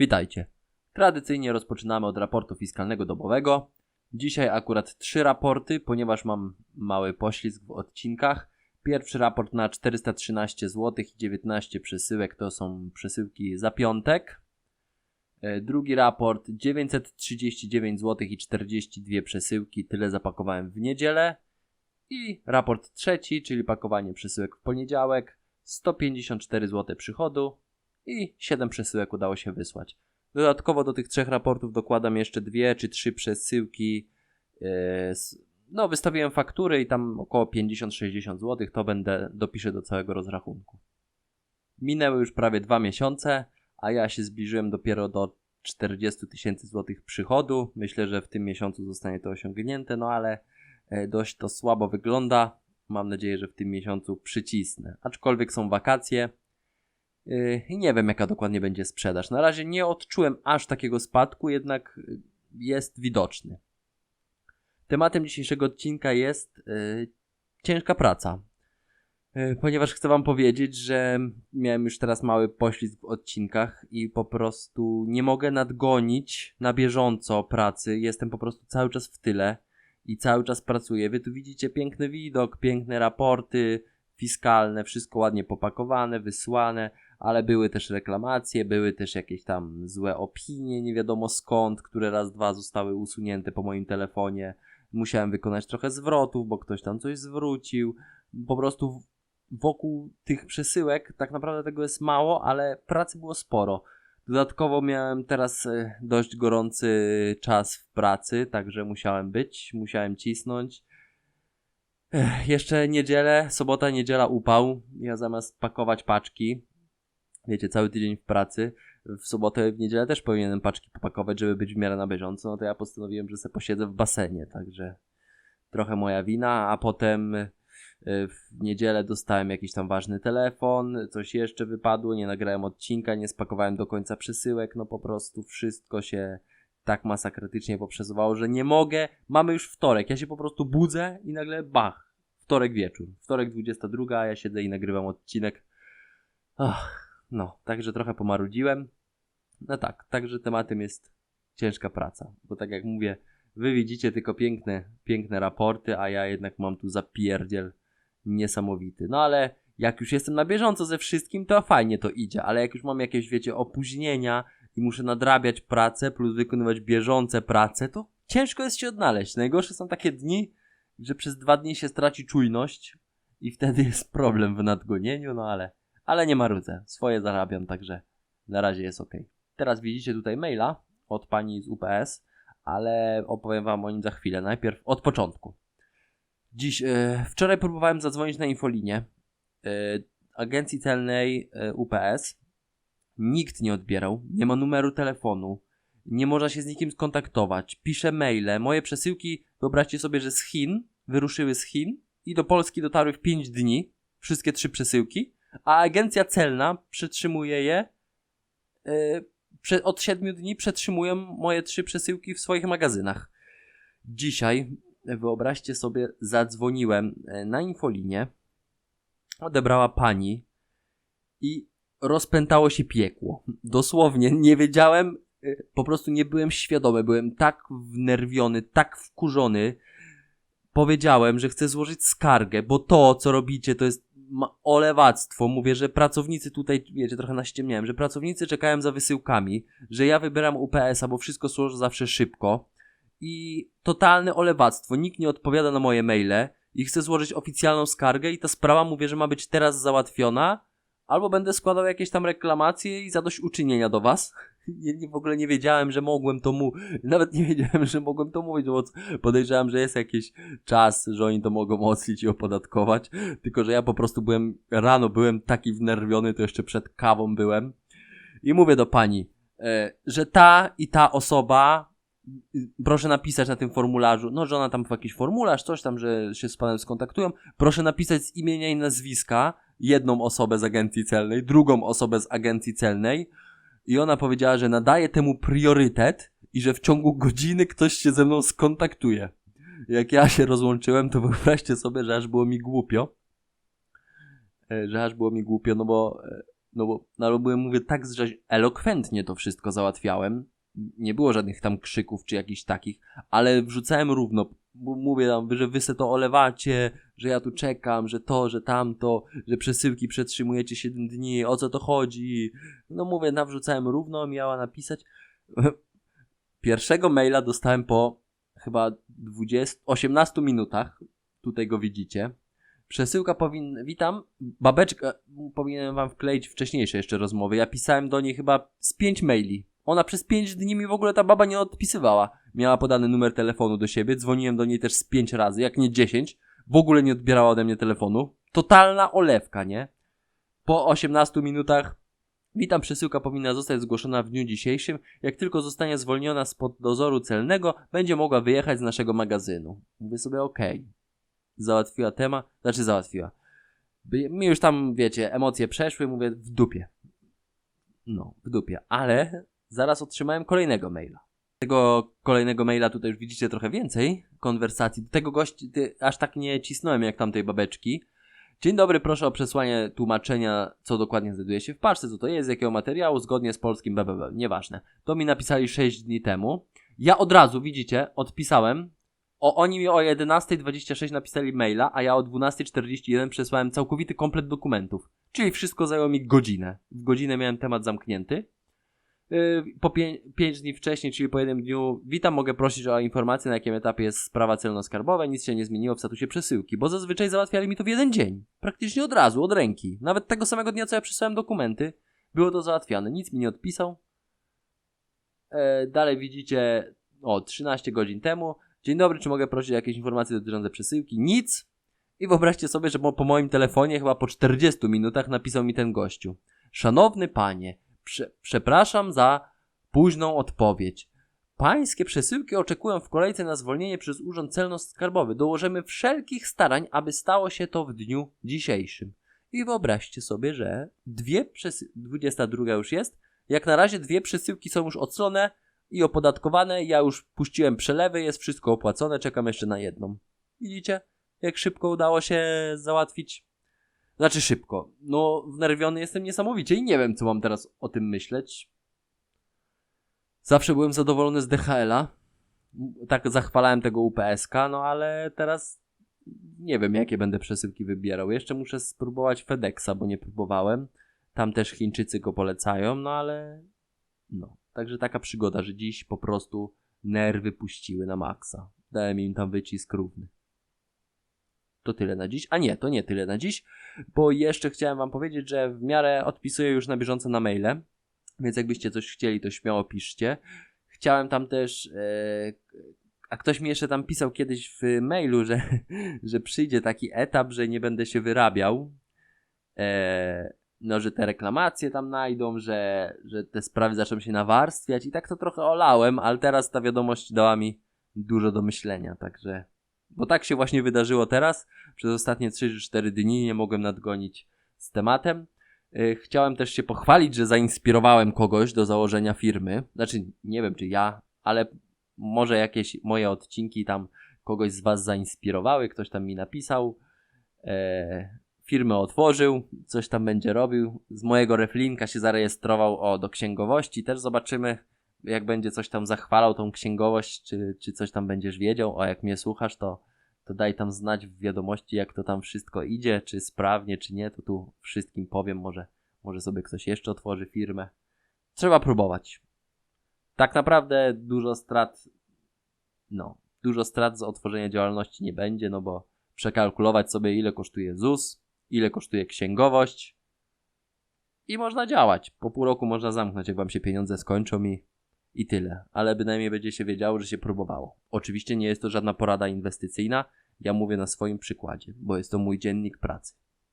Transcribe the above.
Witajcie. Tradycyjnie rozpoczynamy od raportu fiskalnego dobowego. Dzisiaj akurat trzy raporty, ponieważ mam mały poślizg w odcinkach. Pierwszy raport na 413 zł i 19 przesyłek to są przesyłki za piątek. E, Drugi raport 939 zł i 42 przesyłki, tyle zapakowałem w niedzielę. I raport trzeci, czyli pakowanie przesyłek w poniedziałek, 154 zł przychodu i 7 przesyłek udało się wysłać. Dodatkowo do tych trzech raportów dokładam jeszcze dwie czy trzy przesyłki. e, No, wystawiłem faktury i tam około 50-60 zł, to będę dopiszę do całego rozrachunku. Minęły już prawie dwa miesiące, a ja się zbliżyłem dopiero do 40 tysięcy złotych przychodu. Myślę, że w tym miesiącu zostanie to osiągnięte, no ale e, dość to słabo wygląda. Mam nadzieję, że w tym miesiącu przycisnę. Aczkolwiek są wakacje i nie wiem, jaka dokładnie będzie sprzedaż. Na razie nie odczułem aż takiego spadku, jednak y, jest widoczny. Tematem dzisiejszego odcinka jest yy, ciężka praca. Yy, Ponieważ chcę Wam powiedzieć, że miałem już teraz mały poślizg w odcinkach i po prostu nie mogę nadgonić na bieżąco pracy. Jestem po prostu cały czas w tyle i cały czas pracuję. Wy tu widzicie piękny widok, piękne raporty fiskalne, wszystko ładnie popakowane, wysłane, ale były też reklamacje, były też jakieś tam złe opinie, nie wiadomo skąd, które raz, dwa zostały usunięte po moim telefonie. Musiałem wykonać trochę zwrotów, bo ktoś tam coś zwrócił. Po prostu wokół tych przesyłek tak naprawdę tego jest mało, ale pracy było sporo. Dodatkowo miałem teraz e, dość gorący czas w pracy, także musiałem być, musiałem cisnąć. Ech, jeszcze niedzielę, sobota, niedziela upał. Ja zamiast pakować paczki, wiecie, cały tydzień w pracy, w sobotę, w niedzielę też powinienem paczki popakować, żeby być w miarę na bieżąco, no to ja postanowiłem, że sobie posiedzę w basenie, także trochę moja wina, a potem y, w niedzielę dostałem jakiś tam ważny telefon, coś jeszcze wypadło, nie nagrałem odcinka, nie spakowałem do końca przesyłek, no po prostu wszystko się tak masakrytycznie poprzesuwało, że nie mogę, mamy już wtorek, ja się po prostu budzę i nagle bach, wtorek wieczór, wtorek 22, a ja siedzę i nagrywam odcinek. Ach, no, także trochę pomarudziłem. No tak, także tematem jest ciężka praca, bo tak jak mówię, wy widzicie tylko piękne, piękne raporty, a ja jednak mam tu zapierdziel niesamowity. No ale jak już jestem na bieżąco ze wszystkim, to fajnie to idzie, ale jak już mam jakieś, wiecie, opóźnienia i muszę nadrabiać pracę plus wykonywać bieżące prace, to ciężko jest się odnaleźć. Najgorsze są takie dni, że przez dwa dni się straci czujność i wtedy jest problem w nadgonieniu, no ale, ale nie marudzę. Swoje zarabiam, także na razie jest ok. Teraz widzicie tutaj maila od pani z UPS, ale opowiem wam o nim za chwilę. Najpierw od początku. Dziś, e, wczoraj próbowałem zadzwonić na infolinię e, agencji celnej e, UPS. Nikt nie odbierał, nie ma numeru telefonu, nie można się z nikim skontaktować. Piszę maile. Moje przesyłki, wyobraźcie sobie, że z Chin wyruszyły z Chin i do Polski dotarły w 5 dni. Wszystkie trzy przesyłki, a agencja celna przetrzymuje je. e, od 7 dni przetrzymują moje trzy przesyłki w swoich magazynach. Dzisiaj, wyobraźcie sobie, zadzwoniłem e, na infolinię. Odebrała pani i rozpętało się piekło. Dosłownie nie wiedziałem, y, po prostu nie byłem świadomy, byłem tak wnerwiony, tak wkurzony. Powiedziałem, że chcę złożyć skargę, bo to, co robicie, to jest olewactwo. Mówię, że pracownicy tutaj, wiecie, trochę naściemniałem, że pracownicy czekają za wysyłkami, że ja wybieram UPS-a, bo wszystko służy zawsze szybko. I totalne olewactwo. Nikt nie odpowiada na moje maile i chcę złożyć oficjalną skargę i ta sprawa mówię, że ma być teraz załatwiona, albo będę składał jakieś tam reklamacje i zadośćuczynienia do was. Nie, nie, w ogóle nie wiedziałem, że mogłem to mu, nawet nie wiedziałem, że mogłem to mówić, bo podejrzewam, że jest jakiś czas, że oni to mogą oclić i opodatkować, tylko że ja po prostu byłem, rano byłem taki wnerwiony, to jeszcze przed kawą byłem. I mówię do pani, e, że ta i ta osoba proszę napisać na tym formularzu, no, że ona tam w jakiś formularz, coś tam, że się z panem skontaktują, proszę napisać z imienia i nazwiska jedną osobę z agencji celnej, drugą osobę z agencji celnej i ona powiedziała, że nadaje temu priorytet i że w ciągu godziny ktoś się ze mną skontaktuje. Jak ja się rozłączyłem, to wyobraźcie sobie, że aż było mi głupio. E, Że aż było mi głupio, no bo e, No bo, no bo byłem, mówię, tak że elokwentnie to wszystko załatwiałem. Nie było żadnych tam krzyków czy jakichś takich, ale wrzucałem równo. Mówię tam, że wy se to olewacie, że ja tu czekam, że to, że tamto, że przesyłki przetrzymujecie 7 dni, o co to chodzi. No mówię, nawrzucałem równo, miała napisać. Pierwszego maila dostałem po chyba 20, 18 minutach. Tutaj go widzicie. Przesyłka powinna. Witam. Babeczka. Powinienem wam wkleić wcześniejsze jeszcze rozmowy. Ja pisałem do niej chyba z 5 maili. Ona przez 5 dni mi w ogóle ta baba nie odpisywała. Miała podany numer telefonu do siebie. Dzwoniłem do niej też z 5 razy, jak nie 10. W ogóle nie odbierała ode mnie telefonu. Totalna olewka, nie? Po 18 minutach Witam, przesyłka powinna zostać zgłoszona w dniu dzisiejszym. Jak tylko zostanie zwolniona spod dozoru celnego, będzie mogła wyjechać z naszego magazynu. Mówię sobie, okej. Załatwiła temat, znaczy załatwiła. Mi już tam, wiecie, emocje przeszły, mówię, w dupie. No, w dupie. Ale zaraz otrzymałem kolejnego maila. Tego kolejnego maila tutaj już widzicie trochę więcej konwersacji. Do tego gości ty, aż tak nie cisnąłem jak tamtej babeczki. Dzień dobry, proszę o przesłanie tłumaczenia, co dokładnie znajduje się w paczce, co to jest, jakiego materiału, zgodnie z polskim BBB. Nieważne. To mi napisali 6 dni temu. Ja od razu, widzicie, odpisałem. O, oni mi o 11.26 napisali maila, a ja o 12.41 przesłałem całkowity komplet dokumentów. Czyli wszystko zajęło mi godzinę. W godzinę miałem temat zamknięty. Yy, Po 5 dni wcześniej, czyli po jednym dniu, witam, mogę prosić o informację, na jakim etapie jest sprawa celno-skarbowa. Nic się nie zmieniło w statusie przesyłki, bo zazwyczaj załatwiali mi to w jeden dzień. Praktycznie od razu, od ręki. Nawet tego samego dnia, co ja przesłałem dokumenty, było to załatwiane. Nic mi nie odpisał. E, dalej widzicie, o, 13 godzin temu. Dzień dobry, czy mogę prosić o jakieś informacje dotyczące przesyłki? Nic. I wyobraźcie sobie, że po, po moim telefonie, chyba po 40 minutach, napisał mi ten gościu. Szanowny panie, prze, przepraszam za późną odpowiedź. Pańskie przesyłki oczekują w kolejce na zwolnienie przez Urząd Celno-Skarbowy. Dołożymy wszelkich starań, aby stało się to w dniu dzisiejszym. I wyobraźcie sobie, że dwie przesyłki, 22 już jest, jak na razie dwie przesyłki są już oclone i opodatkowane. Ja już puściłem przelewy, jest wszystko opłacone, czekam jeszcze na jedną. Widzicie, jak szybko udało się załatwić? Znaczy szybko. No, wnerwiony jestem niesamowicie i nie wiem, co mam teraz o tym myśleć. Zawsze byłem zadowolony z DHL-a. Tak zachwalałem tego UPSK, no ale teraz nie wiem, jakie będę przesyłki wybierał. Jeszcze muszę spróbować FedExa, bo nie próbowałem. Tam też Chińczycy go polecają, no ale no. Także taka przygoda, że dziś po prostu nerwy puściły na maksa. Dałem im tam wycisk równy. To tyle na dziś. A nie, to nie tyle na dziś, bo jeszcze chciałem wam powiedzieć, że w miarę odpisuję już na bieżąco na maile, więc jakbyście coś chcieli, to śmiało piszcie. Chciałem tam też... E, a ktoś mi jeszcze tam pisał kiedyś w mailu, że, że przyjdzie taki etap, że nie będę się wyrabiał. E, no, że te reklamacje tam najdą, że, że te sprawy zaczną się nawarstwiać i tak to trochę olałem, ale teraz ta wiadomość dała mi dużo do myślenia, także... Bo tak się właśnie wydarzyło teraz. Przez ostatnie 3-4 dni nie mogłem nadgonić z tematem. Yy, Chciałem też się pochwalić, że zainspirowałem kogoś do założenia firmy. Znaczy, nie wiem czy ja, ale może jakieś moje odcinki tam kogoś z Was zainspirowały. Ktoś tam mi napisał. E, firmę otworzył, coś tam będzie robił. Z mojego reflinka się zarejestrował o, do księgowości. Też zobaczymy, jak będzie coś tam zachwalał tą księgowość, czy, czy coś tam będziesz wiedział. O, jak mnie słuchasz, to, to daj tam znać w wiadomości, jak to tam wszystko idzie, czy sprawnie, czy nie. To tu wszystkim powiem, może, może sobie ktoś jeszcze otworzy firmę. Trzeba próbować. Tak naprawdę dużo strat, no, dużo strat z otworzenia działalności nie będzie, no bo przekalkulować sobie, ile kosztuje ZUS, ile kosztuje księgowość i można działać. Po pół roku można zamknąć, jak wam się pieniądze skończą i, i tyle. Ale bynajmniej będzie się wiedziało, że się próbowało. Oczywiście nie jest to żadna porada inwestycyjna. Ja mówię na swoim przykładzie, bo jest to mój dziennik pracy.